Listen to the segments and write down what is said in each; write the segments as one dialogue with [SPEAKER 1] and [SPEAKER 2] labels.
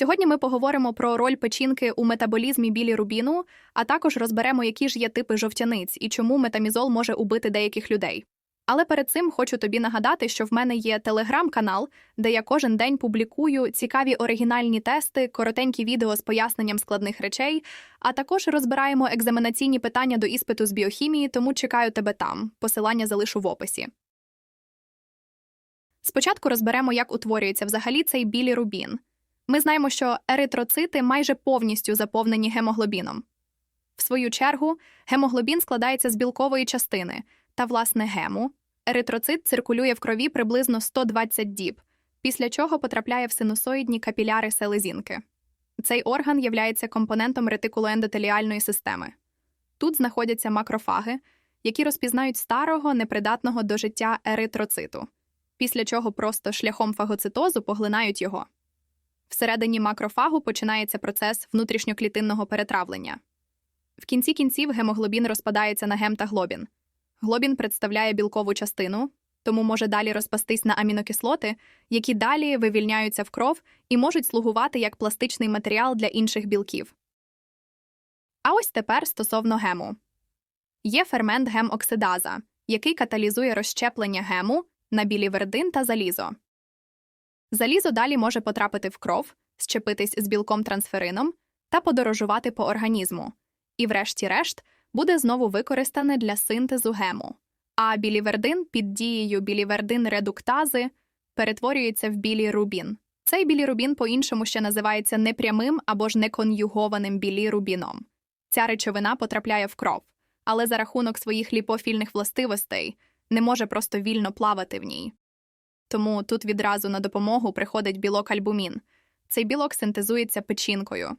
[SPEAKER 1] Сьогодні ми поговоримо про роль печінки у метаболізмі білірубіну, а також розберемо, які ж є типи жовтяниць і чому метамізол може убити деяких людей. Але перед цим хочу тобі нагадати, що в мене є телеграм-канал, де я кожен день публікую цікаві оригінальні тести, коротенькі відео з поясненням складних речей, а також розбираємо екзаменаційні питання до іспиту з біохімії, тому чекаю тебе там. Посилання залишу в описі. Спочатку розберемо, як утворюється взагалі цей білірубін. Ми знаємо, що еритроцити майже повністю заповнені гемоглобіном. В свою чергу, гемоглобін складається з білкової частини та, власне, гему. Еритроцит циркулює в крові приблизно 120 діб, після чого потрапляє в синусоїдні капіляри селезінки. Цей орган являється компонентом ретикулоендотеліальної системи. Тут знаходяться макрофаги, які розпізнають старого, непридатного до життя еритроциту, після чого просто шляхом фагоцитозу поглинають його. Всередині макрофагу починається процес внутрішньоклітинного перетравлення. В кінці кінців гемоглобін розпадається на гем та глобін. Глобін представляє білкову частину, тому може далі розпастись на амінокислоти, які далі вивільняються в кров і можуть слугувати як пластичний матеріал для інших білків. А ось тепер стосовно гему. Є фермент гемоксидаза, який каталізує розщеплення гему на білівердин та залізо. Залізо далі може потрапити в кров, щепитись з білком трансферином та подорожувати по організму, і, врешті-решт, буде знову використане для синтезу гему. А білівердин під дією білівердин-редуктази перетворюється в білірубін. Цей білірубін по-іншому ще називається непрямим або ж неконюгованим білірубіном. Ця речовина потрапляє в кров, але за рахунок своїх ліпофільних властивостей не може просто вільно плавати в ній. Тому тут відразу на допомогу приходить білок альбумін. Цей білок синтезується печінкою.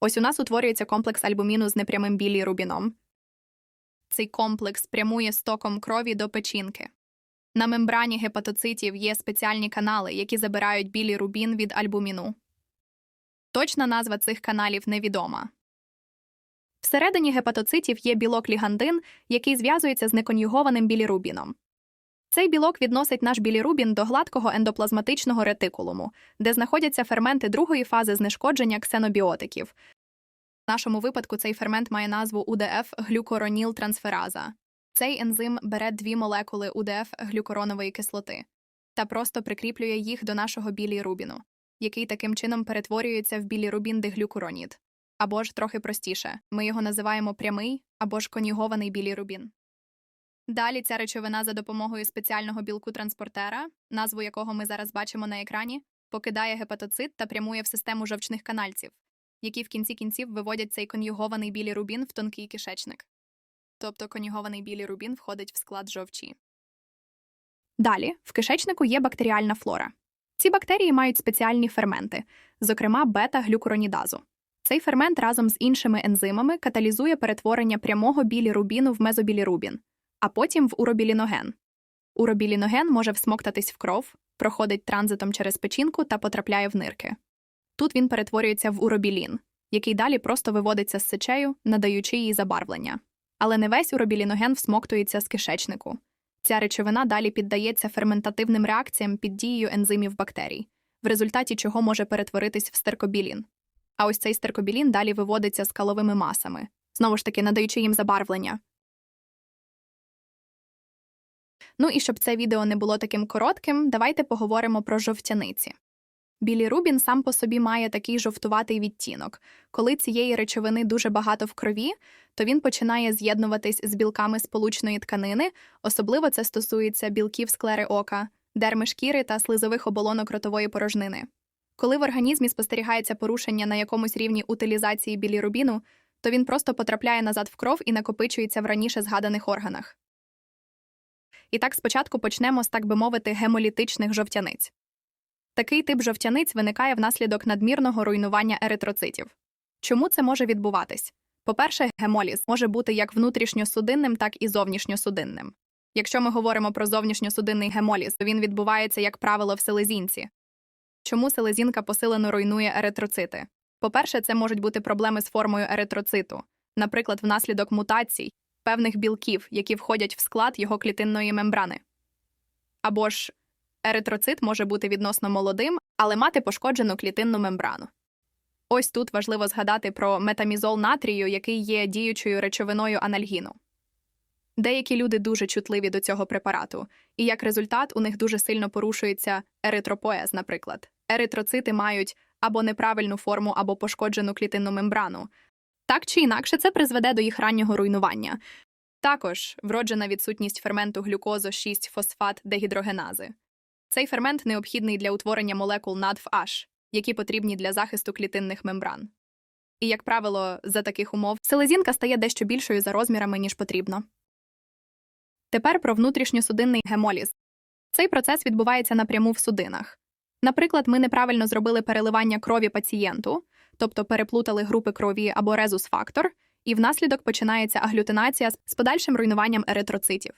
[SPEAKER 1] Ось у нас утворюється комплекс альбуміну з непрямим білірубіном. Цей комплекс прямує стоком крові до печінки. На мембрані гепатоцитів є спеціальні канали, які забирають білірубін від альбуміну. Точна назва цих каналів невідома. Всередині гепатоцитів є білок лігандин, який зв'язується з неконюгованим білірубіном. Цей білок відносить наш білірубін до гладкого ендоплазматичного ретикулуму, де знаходяться ферменти другої фази знешкодження ксенобіотиків. В нашому випадку цей фермент має назву УДФ глюкоронілтрансфераза. Цей ензим бере дві молекули УДФ глюкоронової кислоти та просто прикріплює їх до нашого білірубіну, який таким чином перетворюється в білірубін деглюкуронід. Або ж трохи простіше, ми його називаємо прямий або ж конюгований білірубін. Далі ця речовина за допомогою спеціального білку транспортера, назву якого ми зараз бачимо на екрані, покидає гепатоцит та прямує в систему жовчних канальців, які в кінці кінців виводять цей конюгований білірубін в тонкий кишечник. Тобто конюгований білірубін входить в склад жовчі. Далі в кишечнику є бактеріальна флора. Ці бактерії мають спеціальні ферменти, зокрема бета-глюкуронідазу. Цей фермент разом з іншими ензимами каталізує перетворення прямого білірубіну в мезобілірубін а потім в уробіліноген. Уробіліноген може всмоктатись в кров, проходить транзитом через печінку та потрапляє в нирки. Тут він перетворюється в уробілін, який далі просто виводиться з сечею, надаючи їй забарвлення. Але не весь уробіліноген всмоктується з кишечнику. Ця речовина далі піддається ферментативним реакціям під дією ензимів бактерій, в результаті чого може перетворитись в стеркобілін. А ось цей стеркобілін далі виводиться з каловими масами, знову ж таки надаючи їм забарвлення. Ну і щоб це відео не було таким коротким, давайте поговоримо про жовтяниці. Білірубін сам по собі має такий жовтуватий відтінок. Коли цієї речовини дуже багато в крові, то він починає з'єднуватись з білками сполучної тканини, особливо це стосується білків склери ока, дерми шкіри та слизових оболонок ротової порожнини. Коли в організмі спостерігається порушення на якомусь рівні утилізації білірубіну, то він просто потрапляє назад в кров і накопичується в раніше згаданих органах. І так спочатку почнемо з, так би мовити, гемолітичних жовтяниць. Такий тип жовтяниць виникає внаслідок надмірного руйнування еритроцитів. Чому це може відбуватись? По-перше, гемоліз може бути як внутрішньосудинним, так і зовнішньосудинним. Якщо ми говоримо про зовнішньосудинний гемоліз, то він відбувається, як правило, в селезінці. Чому селезінка посилено руйнує еритроцити? По-перше, це можуть бути проблеми з формою еритроциту, наприклад, внаслідок мутацій, певних білків, які входять в склад його клітинної мембрани. Або ж еритроцит може бути відносно молодим, але мати пошкоджену клітинну мембрану. Ось тут важливо згадати про метамізол натрію, який є діючою речовиною анальгіну. Деякі люди дуже чутливі до цього препарату, і як результат у них дуже сильно порушується еритропоез, наприклад. Еритроцити мають або неправильну форму, або пошкоджену клітинну мембрану. Так чи інакше, це призведе до їх раннього руйнування. Також вроджена відсутність ферменту глюкозо 6 фосфат дегідрогенази. Цей фермент необхідний для утворення молекул NADF-H, які потрібні для захисту клітинних мембран. І, як правило, за таких умов селезінка стає дещо більшою за розмірами, ніж потрібно. Тепер про внутрішньосудинний гемоліз. Цей процес відбувається напряму в судинах. Наприклад, ми неправильно зробили переливання крові пацієнту, тобто переплутали групи крові або резус-фактор, і внаслідок починається аглютинація з подальшим руйнуванням еритроцитів.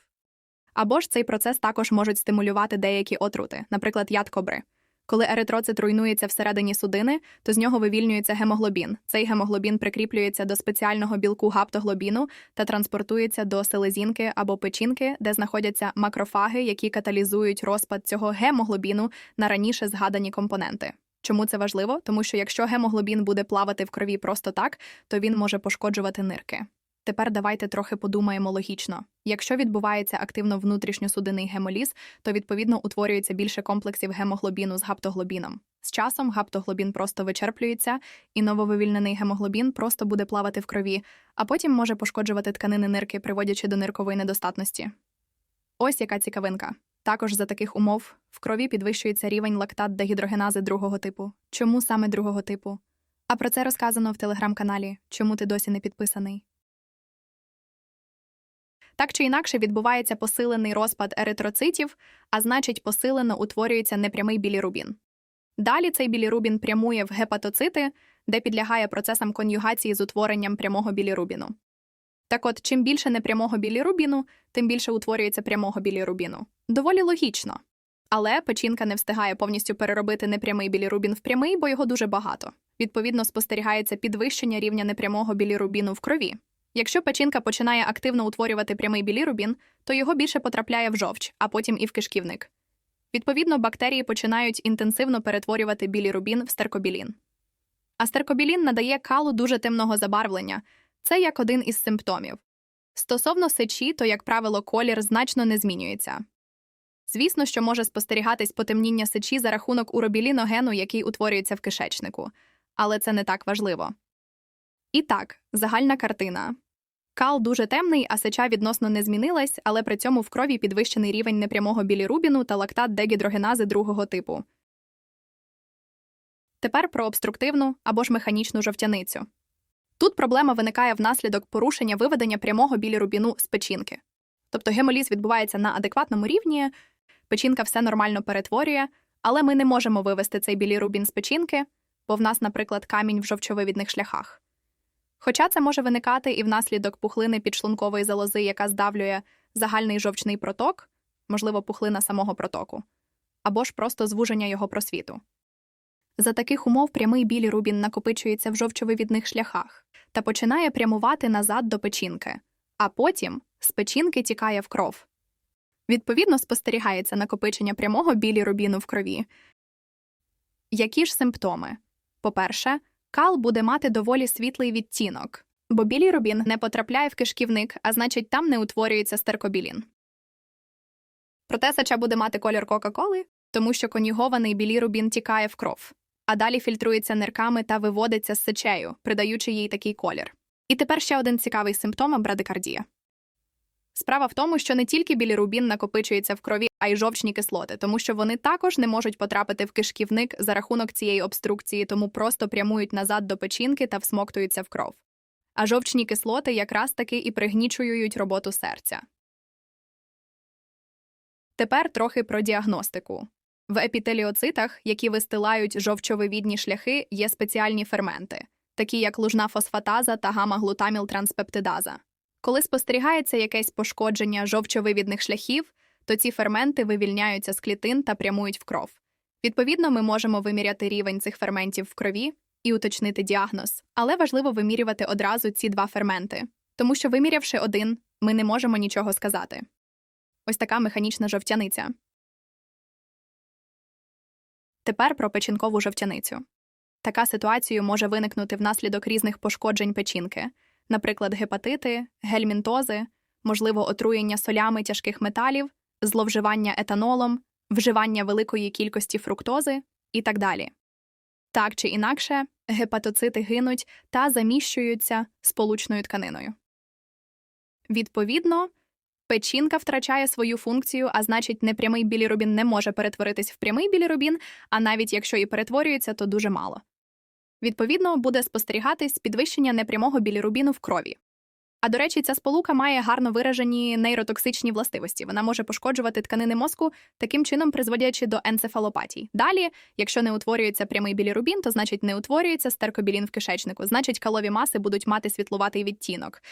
[SPEAKER 1] Або ж цей процес також можуть стимулювати деякі отрути, наприклад, яд кобри. Коли еритроцит руйнується всередині судини, то з нього вивільнюється гемоглобін. Цей гемоглобін прикріплюється до спеціального білку гаптоглобіну та транспортується до селезінки або печінки, де знаходяться макрофаги, які каталізують розпад цього гемоглобіну на раніше згадані компоненти. Чому це важливо? Тому що якщо гемоглобін буде плавати в крові просто так, то він може пошкоджувати нирки. Тепер давайте трохи подумаємо логічно. Якщо відбувається активно внутрішньосудинний гемоліз, то відповідно утворюється більше комплексів гемоглобіну з гаптоглобіном. З часом гаптоглобін просто вичерплюється, і нововивільнений гемоглобін просто буде плавати в крові, а потім може пошкоджувати тканини нирки, приводячи до ниркової недостатності. Ось яка цікавинка. Також за таких умов в крові підвищується рівень лактат дегідрогенази другого типу. Чому саме другого типу? А про це розказано в телеграм-каналі. Чому ти досі не підписаний? Так чи інакше відбувається посилений розпад еритроцитів, а значить, посилено утворюється непрямий білірубін. Далі цей білірубін прямує в гепатоцити, де підлягає процесам конюгації з утворенням прямого білірубіну. Так от, чим більше непрямого білірубіну, тим більше утворюється прямого білірубіну. Доволі логічно. Але печінка не встигає повністю переробити непрямий білірубін в прямий, бо його дуже багато. Відповідно, спостерігається підвищення рівня непрямого білірубіну в крові. Якщо печінка починає активно утворювати прямий білірубін, то його більше потрапляє в жовч, а потім і в кишківник. Відповідно, бактерії починають інтенсивно перетворювати білірубін в стеркобілін. А стеркобілін надає калу дуже темного забарвлення це як один із симптомів. Стосовно сечі, то, як правило, колір значно не змінюється. Звісно, що може спостерігатись потемніння сечі за рахунок уробіліногену, який утворюється в кишечнику, але це не так важливо. І так, загальна картина. Кал дуже темний, а сеча відносно не змінилась, але при цьому в крові підвищений рівень непрямого білірубіну та лактат дегідрогенази другого типу. Тепер про обструктивну або ж механічну жовтяницю. Тут проблема виникає внаслідок порушення виведення прямого білірубіну з печінки. Тобто гемоліз відбувається на адекватному рівні, печінка все нормально перетворює, але ми не можемо вивести цей білірубін з печінки, бо в нас, наприклад, камінь в жовчовивідних шляхах. Хоча це може виникати і внаслідок пухлини підшлункової залози, яка здавлює загальний жовчний проток, можливо, пухлина самого протоку, або ж просто звуження його просвіту. За таких умов прямий білірубін накопичується в жовчовивідних шляхах та починає прямувати назад до печінки, а потім з печінки тікає в кров. Відповідно, спостерігається накопичення прямого білірубіну в крові. Які ж симптоми? По-перше, кал буде мати доволі світлий відтінок, бо білірубін не потрапляє в кишківник, а значить, там не утворюється стеркобілін. Проте сеча буде мати колір Кока-Коли, тому що конюгований білірубін тікає в кров, а далі фільтрується нирками та виводиться з сечею, придаючи їй такий колір. І тепер ще один цікавий симптом брадикардія. Справа в тому, що не тільки білірубін накопичується в крові, а й жовчні кислоти, тому що вони також не можуть потрапити в кишківник за рахунок цієї обструкції, тому просто прямують назад до печінки та всмоктуються в кров. А жовчні кислоти якраз таки і пригнічують роботу серця. Тепер трохи про діагностику. В епітеліоцитах, які вистилають жовчовивідні шляхи, є спеціальні ферменти, такі як лужна фосфатаза та гамма-глутаміл-транспептидаза. Коли спостерігається якесь пошкодження жовчовивідних шляхів, то ці ферменти вивільняються з клітин та прямують в кров. Відповідно, ми можемо виміряти рівень цих ферментів в крові і уточнити діагноз, але важливо вимірювати одразу ці два ферменти, тому що, вимірявши один, ми не можемо нічого сказати. Ось така механічна жовтяниця. Тепер про печінкову жовтяницю. Така ситуація може виникнути внаслідок різних пошкоджень печінки, наприклад, гепатити, гельмінтози, можливо, отруєння солями тяжких металів, зловживання етанолом, вживання великої кількості фруктози і так далі. Так чи інакше, гепатоцити гинуть та заміщуються сполучною тканиною. Відповідно, печінка втрачає свою функцію, а значить, непрямий білірубін не може перетворитись в прямий білірубін, а навіть якщо і перетворюється, то дуже мало. Відповідно, буде спостерігатись підвищення непрямого білірубіну в крові. А до речі, ця сполука має гарно виражені нейротоксичні властивості. Вона може пошкоджувати тканини мозку, таким чином призводячи до енцефалопатій. Далі, якщо не утворюється прямий білірубін, то значить не утворюється стеркобілін в кишечнику, значить калові маси будуть мати світлуватий відтінок.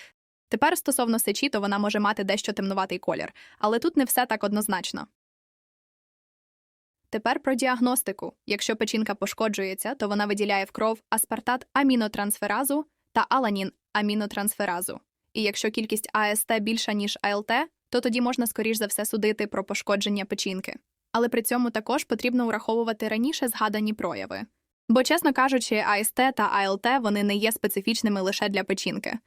[SPEAKER 1] Тепер стосовно сечі, то вона може мати дещо темнуватий колір, але тут не все так однозначно. Тепер про діагностику. Якщо печінка пошкоджується, то вона виділяє в кров аспартат амінотрансферазу та аланін амінотрансферазу. І якщо кількість АСТ більша, ніж АЛТ, то тоді можна скоріш за все судити про пошкодження печінки. Але при цьому також потрібно ураховувати раніше згадані прояви. Бо, чесно кажучи, АСТ та АЛТ вони не є специфічними лише для печінки.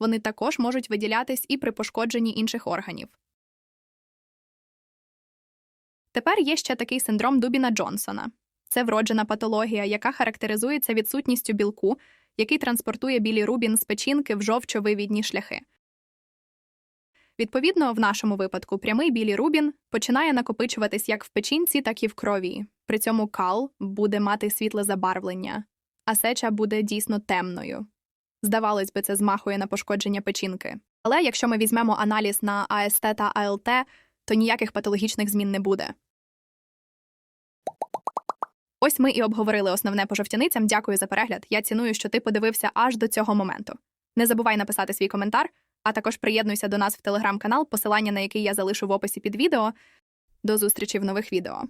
[SPEAKER 1] Вони також можуть виділятись і при пошкодженні інших органів. Тепер є ще такий синдром Дубіна Джонсона. Це вроджена патологія, яка характеризується відсутністю білку, який транспортує білірубін з печінки в жовчовивідні шляхи. Відповідно, в нашому випадку прямий білірубін починає накопичуватись як в печінці, так і в крові. При цьому кал буде мати світле забарвлення, а сеча буде дійсно темною. Здавалось би, це змахує на пошкодження печінки. Але якщо ми візьмемо аналіз на АСТ та АЛТ, то ніяких патологічних змін не буде. Ось ми і обговорили основне по жовтяницям. Дякую за перегляд. Я ціную, що ти подивився аж до цього моменту. Не забувай написати свій коментар, а також приєднуйся до нас в телеграм-канал, посилання на який я залишу в описі під відео. До зустрічі в нових відео.